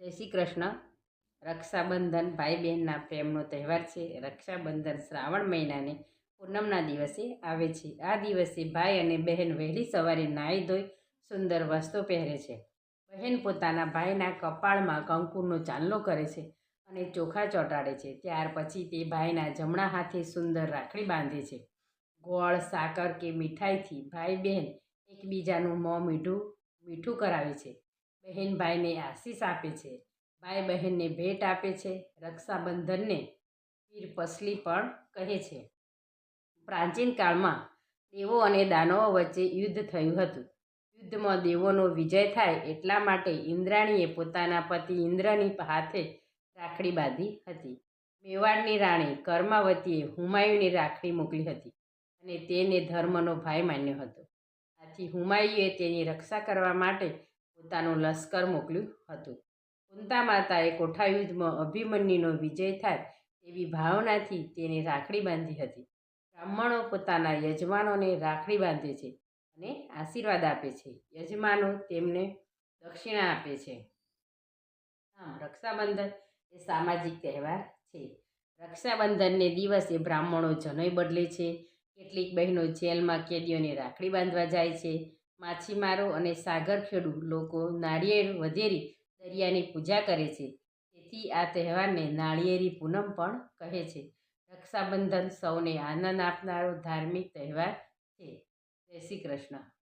જય શ્રી કૃષ્ણ. રક્ષાબંધન ભાઈ બહેનના પ્રેમનો તહેવાર છે. રક્ષાબંધન શ્રાવણ મહિનાને પૂનમના દિવસે આવે છે. આ દિવસે ભાઈ અને બહેન વહેલી સવારે નાહી ધોઈ સુંદર વસ્ત્રો પહેરે છે. બહેન પોતાના ભાઈના કપાળમાં કંકુનો ચાંદલો કરે છે અને ચોખા ચોંટાડે છે. ત્યાર પછી તે ભાઈના જમણા હાથે સુંદર રાખડી બાંધે છે. ગોળ, સાકર કે મીઠાઈથી ભાઈ બહેન એકબીજાનું મોં મીઠું મીઠું કરાવે છે. બહેન ભાઈને આશીષ આપે છે. ભાઈ બહેનને ભેટ આપે છે. રક્ષાબંધનને પીર પસલી પણ કહે છે. પ્રાચીન કાળમાં દેવો અને દાનવો વચ્ચે યુદ્ધ થયું હતું. યુદ્ધમાં દેવોનો વિજય થાય એટલા માટે ઇન્દ્રાણીએ પોતાના પતિ ઇન્દ્રની હાથે રાખડી બાંધી હતી. મેવાડની રાણી કર્માવતીએ હુમાયુની રાખડી મોકલી હતી અને તેને ધર્મનો ભાઈ માન્યો હતો. આથી હુમાયુએ તેની રક્ષા કરવા માટે પોતાનું લશ્કર મોકલ્યું હતું. કુંતા માતાએ કોઠા યુદ્ધમાં અભિમન્યુનો વિજય થાય તેવી ભાવનાથી તેને રાખડી બાંધી હતી. બ્રાહ્મણો પોતાના યજમાનોને રાખડી બાંધે છે અને આશીર્વાદ આપે છે. યજમાનો તેમને દક્ષિણા આપે છે. આમ રક્ષાબંધન એ સામાજિક તહેવાર છે. રક્ષાબંધનને દિવસે બ્રાહ્મણો જનોઈ બદલે છે. કેટલીક બહેનો જેલમાં કેદીઓને રાખડી બાંધવા જાય છે. માછીમારો અને સાગર ખેડૂ લોકો નાળિયેર વધેરી દરિયાની પૂજા કરે છે. તેથી આ તહેવારને નાળિયેરી પૂનમ પણ કહે છે. રક્ષાબંધન સૌને આનંદ આપનારો ધાર્મિક તહેવાર છે. જય શ્રી કૃષ્ણ.